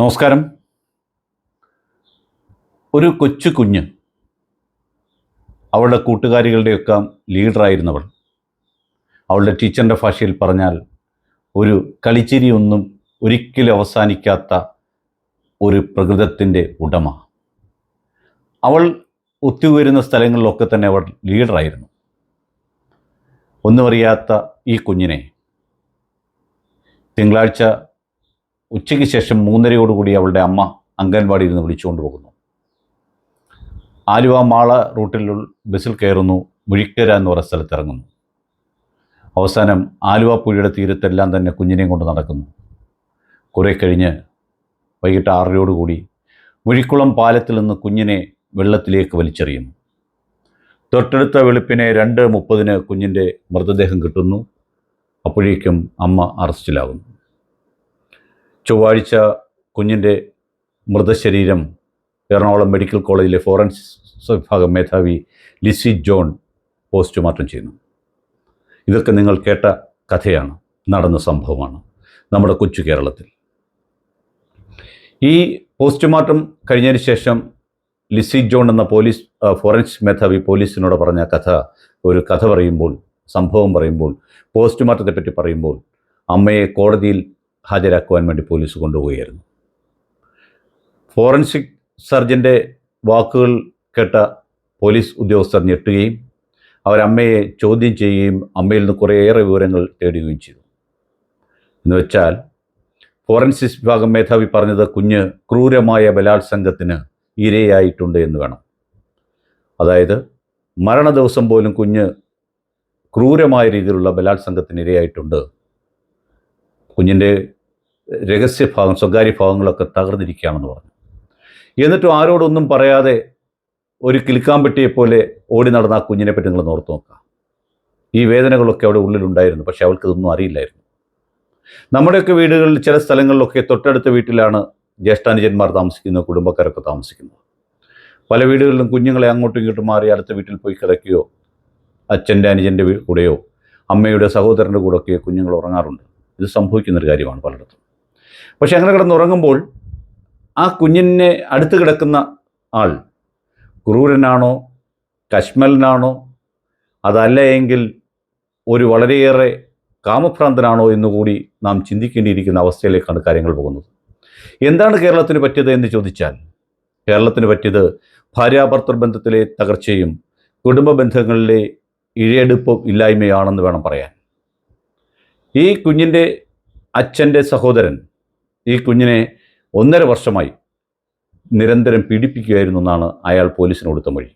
നമസ്കാരം. ഒരു കൊച്ചു കുഞ്ഞ് അവളുടെ കൂട്ടുകാരികളുടെയൊക്കെ ലീഡറായിരുന്നവൾ. അവളുടെ ടീച്ചറിന്റെ ഭാഷയിൽ പറഞ്ഞാൽ ഒരു കളിച്ചിരിയൊന്നും ഒരിക്കലും അവസാനിക്കാത്ത ഒരു പ്രകൃതത്തിന്റെ ഉടമ. അവൾ ഒത്തുവരുന്ന സ്ഥലങ്ങളിലൊക്കെ തന്നെ അവൾ ലീഡറായിരുന്നു. ഒന്നും അറിയാത്ത ഈ കുഞ്ഞിനെ തിങ്കളാഴ്ച ഉച്ചയ്ക്ക് ശേഷം മൂന്നരയോടുകൂടി അവളുടെ അമ്മ അംഗൻവാടിയിൽ നിന്ന് വിളിച്ചുകൊണ്ട് പോകുന്നു. ആലുവ മാള റൂട്ടിലുള്ള ബസ്സിൽ കയറുന്നു. മുഴിക്കര എന്ന് പറഞ്ഞ സ്ഥലത്ത് ഇറങ്ങുന്നു. അവസാനം ആലുവ പുഴയുടെ തീരത്തെല്ലാം തന്നെ കുഞ്ഞിനെയും കൊണ്ട് നടക്കുന്നു. കുറേ കഴിഞ്ഞ് വൈകിട്ട് ആറരയോടുകൂടി മുഴിക്കുളം പാലത്തിൽ നിന്ന് കുഞ്ഞിനെ വെള്ളത്തിലേക്ക് വലിച്ചെറിയുന്നു. തൊട്ടടുത്ത വെളുപ്പിനെ രണ്ട് മുപ്പതിന് കുഞ്ഞിന്റെ മൃതദേഹം കിട്ടുന്നു. അപ്പോഴേക്കും അമ്മ അറസ്റ്റിലാകുന്നു. ചൊവ്വാഴ്ച കുഞ്ഞിന്റെ മൃതശരീരം എറണാകുളം മെഡിക്കൽ കോളേജിലെ ഫോറൻസിക് വിഭാഗം മേധാവി ലിസി ജോൺ പോസ്റ്റ്മോർട്ടം ചെയ്യുന്നു. ഇതൊക്കെ നിങ്ങൾ കേട്ട കഥയാണ് നടന്ന സംഭവമാണ് നമ്മുടെ കൊച്ചു കേരളത്തിൽ. ഈ പോസ്റ്റ്മോർട്ടം കഴിഞ്ഞതിന് ശേഷം ലിസി ജോൺ എന്ന പോലീസ് ഫോറൻസിക് മേധാവി പോലീസിനോട് പറഞ്ഞ കഥ ഒരു കഥ പറയുമ്പോൾ സംഭവം പറയുമ്പോൾ പോസ്റ്റ്മോർട്ടത്തെ പറ്റി പറയുമ്പോൾ അമ്മയെ കോടതിയിൽ ഹാജരാക്കുവാൻ വേണ്ടി പോലീസ് കൊണ്ടുപോവുകയായിരുന്നു ഫോറൻസിക് സർജന്റെ വാക്കുകൾ കേട്ട പോലീസ് ഉദ്യോഗസ്ഥർ ഞെട്ടുകയും അവരമ്മയെ ചോദ്യം ചെയ്യുകയും അമ്മയിൽ നിന്ന് കുറേയേറെ വിവരങ്ങൾ തേടുകയും ചെയ്തു. എന്ന് വെച്ചാൽ ഫോറൻസിക് വിഭാഗം മേധാവി പറഞ്ഞത് കുഞ്ഞ് ക്രൂരമായ ബലാത്സംഗത്തിന് ഇരയായിട്ടുണ്ട് എന്ന് വേണം. അതായത് മരണ ദിവസം പോലും കുഞ്ഞ് ക്രൂരമായ രീതിയിലുള്ള ബലാത്സംഗത്തിന് ഇരയായിട്ടുണ്ട്. കുഞ്ഞിന്റെ രഹസ്യഭാഗം സ്വകാര്യ ഭാഗങ്ങളൊക്കെ തകർന്നിരിക്കുകയാണെന്ന് പറഞ്ഞു. എന്നിട്ടും ആരോടൊന്നും പറയാതെ ഒരു കിളിക്കാമ്പെട്ടിയെ പോലെ ഓടി നടന്ന ആ കുഞ്ഞിനെ പറ്റി നിങ്ങൾ ഓർത്ത് നോക്കാം ഈ വേദനകളൊക്കെ അവിടെ ഉള്ളിലുണ്ടായിരുന്നു പക്ഷെ അവൾക്ക് ഇതൊന്നും അറിയില്ലായിരുന്നു. നമ്മുടെയൊക്കെ വീടുകളിൽ ചില സ്ഥലങ്ങളിലൊക്കെ തൊട്ടടുത്ത വീട്ടിലാണ് ജ്യേഷ്ഠാനുജന്മാർ താമസിക്കുന്നത് കുടുംബക്കാരൊക്കെ താമസിക്കുന്നത്. പല വീടുകളിലും കുഞ്ഞുങ്ങളെ അങ്ങോട്ടും ഇങ്ങോട്ടും മാറി അടുത്ത വീട്ടിൽ പോയി കിടക്കുകയോ അച്ഛന്റെ അനുജന്റെ കൂടെയോ അമ്മയുടെ സഹോദരന്റെ കൂടെയൊക്കെ കുഞ്ഞുങ്ങൾ ഉറങ്ങാറുണ്ട്. ഇത് സംഭവിക്കുന്നൊരു കാര്യമാണ് പലയിടത്തും. പക്ഷെ അങ്ങനെ കിടന്നുറങ്ങുമ്പോൾ ആ കുഞ്ഞിനെ അടുത്ത് കിടക്കുന്ന ആൾ ക്രൂരനാണോ കശ്മലനാണോ അതല്ല എങ്കിൽ ഒരു വളരെയേറെ കാമഭ്രാന്തനാണോ എന്നുകൂടി നാം ചിന്തിക്കേണ്ടിയിരിക്കുന്ന അവസ്ഥയിലേക്കാണ് കാര്യങ്ങൾ പോകുന്നത്. എന്താണ് കേരളത്തിന് പറ്റിയത് എന്ന് ചോദിച്ചാൽ കേരളത്തിന് പറ്റിയത് ഭാര്യാഭർത്തൃ ബന്ധത്തിലെ തകർച്ചയും കുടുംബ ബന്ധങ്ങളിലെ ഇഴയെടുപ്പും ഇല്ലായ്മയാണെന്ന് വേണം പറയാൻ. ഈ കുഞ്ഞിന്റെ അച്ഛന്റെ സഹോദരൻ ഈ കുഞ്ഞിനെ ഒന്നര വർഷമായി നിരന്തരം പീഡിപ്പിക്കുകയായിരുന്നു എന്നാണ് അയാൾ പോലീസിന് കൊടുത്ത മൊഴി.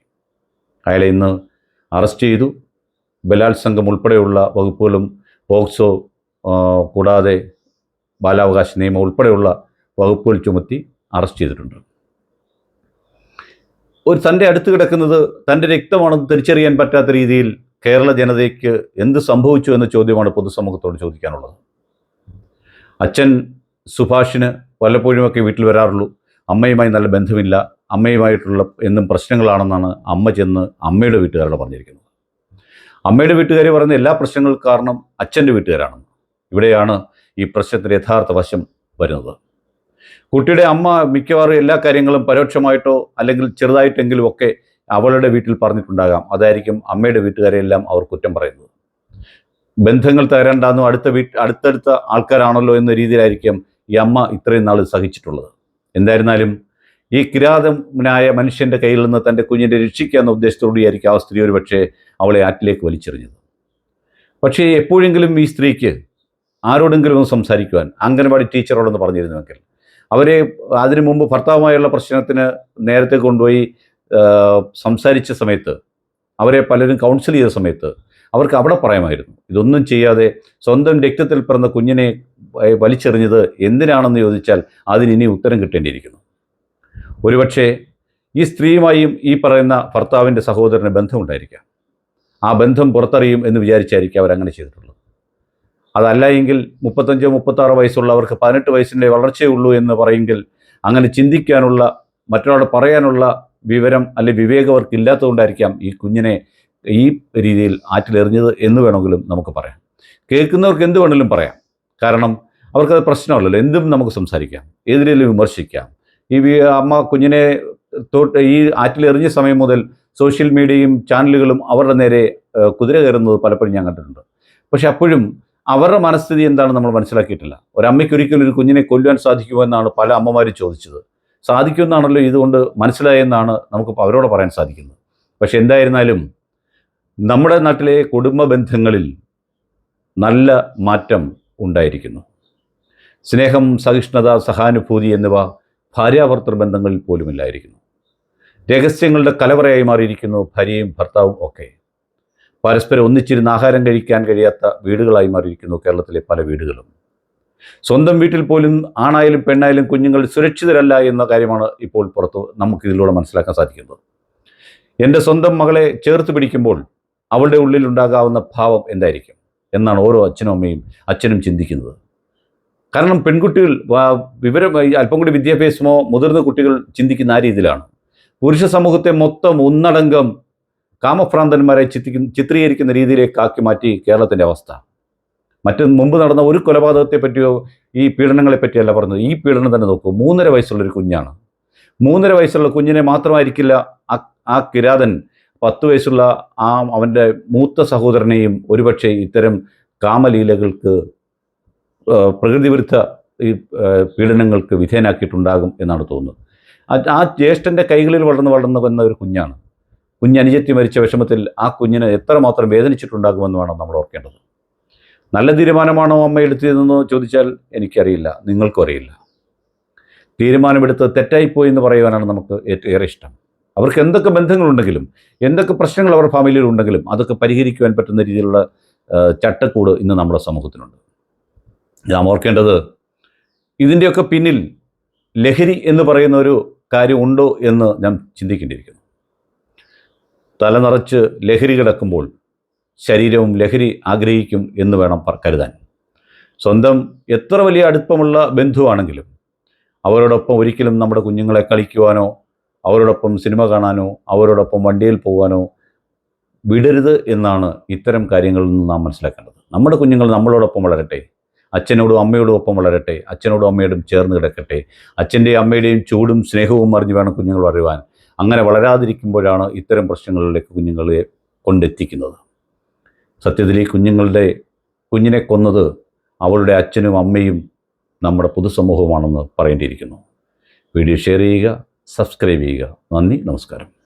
അയാളെ ഇന്ന് അറസ്റ്റ് ചെയ്തു. ബലാത്സംഗം ഉൾപ്പെടെയുള്ള വകുപ്പുകളും പോക്സോ കൂടാതെ ബാലാവകാശ നിയമം ഉൾപ്പെടെയുള്ള വകുപ്പുകൾ ചുമത്തി അറസ്റ്റ് ചെയ്തിട്ടുണ്ട്. ഒരു തന്റെ അടുത്ത് കിടക്കുന്നത് തന്റെ രക്തമാണെന്ന് തിരിച്ചറിയാൻ പറ്റാത്ത രീതിയിൽ കേരള ജനതയ്ക്ക് എന്ത് സംഭവിച്ചു എന്ന ചോദ്യമാണ് പൊതുസമൂഹത്തോട് ചോദിക്കാനുള്ളത്. അച്ഛൻ സുഭാഷിന് വല്ലപ്പോഴുമൊക്കെ വീട്ടിൽ വരാറുള്ളൂ. അമ്മയുമായി നല്ല ബന്ധമില്ല. അമ്മയുമായിട്ടുള്ള എന്നും പ്രശ്നങ്ങളാണെന്നാണ് അമ്മ ചെന്ന് അമ്മയുടെ വീട്ടുകാരോട് പറഞ്ഞിരിക്കുന്നത്. അമ്മയുടെ വീട്ടുകാർ പറയുന്ന എല്ലാ പ്രശ്നങ്ങൾക്കും കാരണം അച്ഛന്റെ വീട്ടുകാരാണെന്ന്. ഇവിടെയാണ് ഈ പ്രശ്നത്തിന്റെ യഥാർത്ഥ വശം വരുന്നത്. കുട്ടിയുടെ അമ്മ മിക്കവാറും എല്ലാ കാര്യങ്ങളും പരോക്ഷമായിട്ടോ അല്ലെങ്കിൽ ചെറുതായിട്ടെങ്കിലും ഒക്കെ അവളുടെ വീട്ടിൽ പറഞ്ഞിട്ടുണ്ടാകാം. അതായിരിക്കും അമ്മയുടെ വീട്ടുകാരെയെല്ലാം അവർ കുറ്റം പറയുന്നത്. ബന്ധങ്ങൾ തകരണ്ടാന്നോ അടുത്ത വീട്ട് അടുത്തടുത്ത ആൾക്കാരാണല്ലോ എന്ന രീതിയിലായിരിക്കും ഈ അമ്മ ഇത്രയും നാൾ സഹിച്ചിട്ടുള്ളത്. എന്തായിരുന്നാലും ഈ കിരാതനായ മനുഷ്യന്റെ കയ്യിൽ നിന്ന് തന്റെ കുഞ്ഞിനെ രക്ഷിക്കുക എന്ന ഉദ്ദേശത്തോടുകൂടിയായിരിക്കും ആ സ്ത്രീ ഒരു പക്ഷേ അവളെ ആറ്റിലേക്ക് വലിച്ചെറിഞ്ഞത്. പക്ഷേ എപ്പോഴെങ്കിലും ഈ സ്ത്രീക്ക് ആരോടെങ്കിലും ഒന്ന് സംസാരിക്കുവാൻ അംഗനവാടി ടീച്ചറോടൊന്ന് പറഞ്ഞിരുന്നുവെങ്കിൽ അവരെ അതിനു മുമ്പ് ഭർത്താവുമായുള്ള പ്രശ്നത്തിന് നേരത്തെ കൊണ്ടുപോയി സംസാരിച്ച സമയത്ത് അവരെ പലരും കൗൺസിൽ ചെയ്ത സമയത്ത് അവർക്ക് അവിടെ പറയാമായിരുന്നു. ഇതൊന്നും ചെയ്യാതെ സ്വന്തം രക്തത്തിൽ പിറന്ന കുഞ്ഞിനെ വലിച്ചെറിഞ്ഞത് എന്തിനാണെന്ന് ചോദിച്ചാൽ അതിന് ഇനി ഉത്തരം കിട്ടേണ്ടിയിരിക്കുന്നു. ഒരുപക്ഷെ ഈ സ്ത്രീയുമായും ഈ പറയുന്ന ഭർത്താവിന്റെ സഹോദരന് ബന്ധമുണ്ടായിരിക്കാം. ആ ബന്ധം പുറത്തറിയും എന്ന് വിചാരിച്ചായിരിക്കും അവരങ്ങനെ ചെയ്തിട്ടുള്ളത്. അതല്ല എങ്കിൽ മുപ്പത്തഞ്ചോ മുപ്പത്താറോ വയസ്സുള്ളവർക്ക് പതിനെട്ട് വയസ്സിന്റെ വളർച്ചയേ ഉള്ളൂ എന്ന് പറയുമെങ്കിൽ അങ്ങനെ ചിന്തിക്കാനുള്ള മറ്റൊരാളോട് പറയാനുള്ള വിവരം അല്ലെ വിവേകം അവർക്ക് ഇല്ലാത്തതുകൊണ്ടായിരിക്കാം ഈ കുഞ്ഞിനെ ഈ രീതിയിൽ ആറ്റിലെറിഞ്ഞത് എന്ന് വേണമെങ്കിലും നമുക്ക് പറയാം. കേൾക്കുന്നവർക്ക് എന്ത് വേണമെങ്കിലും പറയാം. കാരണം അവർക്കത് പ്രശ്നമല്ലല്ലോ. എന്തും നമുക്ക് സംസാരിക്കാം. ഏതിലും വിമർശിക്കാം. ഈ അമ്മ കുഞ്ഞിനെ തോട്ട് ഈ ആറ്റിലെറിഞ്ഞ സമയം മുതൽ സോഷ്യൽ മീഡിയയും ചാനലുകളും അവരുടെ നേരെ കുതിര കയറുന്നത് പലപ്പോഴും ഞാൻ കണ്ടിട്ടുണ്ട്. പക്ഷെ അപ്പോഴും അവരുടെ മനസ്ഥിതി എന്താണെന്ന് നമ്മൾ മനസ്സിലാക്കിയിട്ടില്ല. ഒരമ്മയ്ക്ക് ഒരിക്കലും ഒരു കുഞ്ഞിനെ കൊല്ലുവാൻ സാധിക്കുമോ എന്നാണ് പല അമ്മമാരും ചോദിച്ചത്. സാധിക്കുമെന്നാണല്ലോ ഇതുകൊണ്ട് മനസ്സിലായെന്നാണ് നമുക്ക് അവരോട് പറയാൻ സാധിക്കുന്നത്. പക്ഷെ എന്തായിരുന്നാലും നമ്മുടെ നാട്ടിലെ കുടുംബ ബന്ധങ്ങളിൽ നല്ല മാറ്റം ഉണ്ടായിരിക്കുന്നു. സ്നേഹം സഹിഷ്ണുത സഹാനുഭൂതി എന്നിവ ഭാര്യാഭർത്തൃ ബന്ധങ്ങളിൽ പോലുമില്ലായിരിക്കുന്നു. രഹസ്യങ്ങളുടെ കലവറയായി മാറിയിരിക്കുന്നു ഭാര്യയും ഭർത്താവും ഒക്കെ. പരസ്പരം ഒന്നിച്ചിരുന്ന് ആഹാരം കഴിക്കാൻ കഴിയാത്ത വീടുകളായി മാറിയിരിക്കുന്നു കേരളത്തിലെ പല വീടുകളും. സ്വന്തം വീട്ടിൽ പോലും ആണായാലും പെണ്ണായാലും കുഞ്ഞുങ്ങൾ സുരക്ഷിതരല്ല എന്ന കാര്യമാണ് ഇപ്പോൾ പുറത്ത് നമുക്ക് ഇതിലൂടെ മനസ്സിലാക്കാൻ സാധിക്കുന്നത്. എന്റെ സ്വന്തം മകളെ ചേർത്ത് പിടിക്കുമ്പോൾ അവളുടെ ഉള്ളിൽ ഉണ്ടാകാവുന്ന ഭാവം എന്തായിരിക്കും? എന്നാണ് ഓരോ അച്ഛനും അമ്മയും അച്ഛനും ചിന്തിക്കുന്നത്. കാരണം പെൺകുട്ടികൾ വിവരം അല്പം കൂടി വിദ്യാഭ്യാസമോ മുതിർന്ന കുട്ടികൾ ചിന്തിക്കുന്ന ആ രീതിയിലാണ്. പുരുഷ സമൂഹത്തെ മൊത്തം ഒന്നടങ്കം കാമഭ്രാന്തന്മാരെ ചിത്രിക്കുന്ന ചിത്രീകരിക്കുന്ന രീതിയിലേക്കാക്കി മാറ്റി കേരളത്തിന്റെ അവസ്ഥ. മറ്റ് മുമ്പ് നടന്ന ഒരു കൊലപാതകത്തെ പറ്റിയോ ഈ പീഡനങ്ങളെ പറ്റിയല്ല പറഞ്ഞത്. ഈ പീഡനം തന്നെ നോക്കൂ. മൂന്നര വയസ്സുള്ളൊരു കുഞ്ഞാണ്. മൂന്നര വയസ്സുള്ള കുഞ്ഞിനെ മാത്രമായിരിക്കില്ല ആ കിരാതൻ പത്ത് വയസ്സുള്ള ആ അവന്റെ മൂത്ത സഹോദരനെയും ഒരുപക്ഷെ ഇത്തരം കാമലീലകൾക്ക് ആ, പ്രകൃതി വിരുദ്ധ ഈ പീഡനങ്ങൾക്ക് വിധേയനാക്കിയിട്ടുണ്ടാകും എന്നാണ് തോന്നുന്നത്. ആ- ജ്യേഷ്ഠന്റെ കൈകളിൽ വളർന്ന് വളർന്നു വന്ന ഒരു കുഞ്ഞാണ്. കുഞ്ഞനുജത്തി മരിച്ച വിഷമത്തിൽ ആ കുഞ്ഞിനെ എത്രമാത്രം വേദനിച്ചിട്ടുണ്ടാകുമെന്ന് വേണം നമ്മൾ ഓർക്കേണ്ടത്. നല്ല തീരുമാനമാണോ അമ്മ എടുത്തതെന്ന് ചോദിച്ചാൽ എനിക്കറിയില്ല നിങ്ങൾക്കും അറിയില്ല. തീരുമാനമെടുത്ത് തെറ്റായിപ്പോയി എന്ന് പറയുവാനാണ് നമുക്ക് ഏറെ ഇഷ്ടം. അവർക്ക് എന്തൊക്കെ ബന്ധങ്ങളുണ്ടെങ്കിലും എന്തൊക്കെ പ്രശ്നങ്ങൾ അവരുടെ ഫാമിലിയിൽ ഉണ്ടെങ്കിലും അതൊക്കെ പരിഹരിക്കുവാൻ പറ്റുന്ന രീതിയിലുള്ള ചട്ടക്കൂട് ഇന്ന് നമ്മുടെ സമൂഹത്തിനുണ്ട്. നാം ഓർക്കേണ്ടത് ഇതിന്റെയൊക്കെ പിന്നിൽ ലഹരി എന്ന് പറയുന്ന ഒരു കാര്യം ഉണ്ടോ എന്ന് ഞാൻ ചിന്തിക്കേണ്ടിയിരിക്കുന്നു. തല നിറച്ച് ലഹരി കിടക്കുമ്പോൾ ശരീരവും ലഹരി ആഗ്രഹിക്കും എന്ന് വേണം കരുതാൻ. സ്വന്തം എത്ര വലിയ അടുപ്പമുള്ള ബന്ധുവാണെങ്കിലും അവരോടൊപ്പം ഒരിക്കലും നമ്മുടെ കുഞ്ഞുങ്ങളെ കളിക്കുവാനോ അവരോടൊപ്പം സിനിമ കാണാനോ അവരോടൊപ്പം വണ്ടിയിൽ പോകാനോ വിടരുത് എന്നാണ് ഇത്തരം കാര്യങ്ങളിൽ നിന്ന് നാം മനസ്സിലാക്കേണ്ടത്. നമ്മുടെ കുഞ്ഞുങ്ങൾ നമ്മളോടൊപ്പം വളരട്ടെ. അച്ഛനോടും അമ്മയോടും ഒപ്പം വളരട്ടെ. അച്ഛനോടും അമ്മയോടും ചേർന്ന് കിടക്കട്ടെ. അച്ഛന്റെയും അമ്മയുടെയും ചൂടും സ്നേഹവും അറിഞ്ഞു വേണം കുഞ്ഞുങ്ങൾ വളരുവാൻ. അങ്ങനെ വളരാതിരിക്കുമ്പോഴാണ് ഇത്തരം പ്രശ്നങ്ങളിലേക്ക് കുഞ്ഞുങ്ങളെ കൊണ്ടെത്തിക്കുന്നത്. സത്യത്തിൽ ഈ കുഞ്ഞുങ്ങളുടെ കുഞ്ഞിനെ കൊന്നത് അവളുടെ അച്ഛനും അമ്മയും നമ്മുടെ പൊതുസമൂഹമാണെന്ന് പറയേണ്ടിയിരിക്കുന്നു. വീഡിയോ ഷെയർ ചെയ്യുക. സബ്സ്ക്രൈബ് ചെയ്യുക. നന്ദി നമസ്കാരം.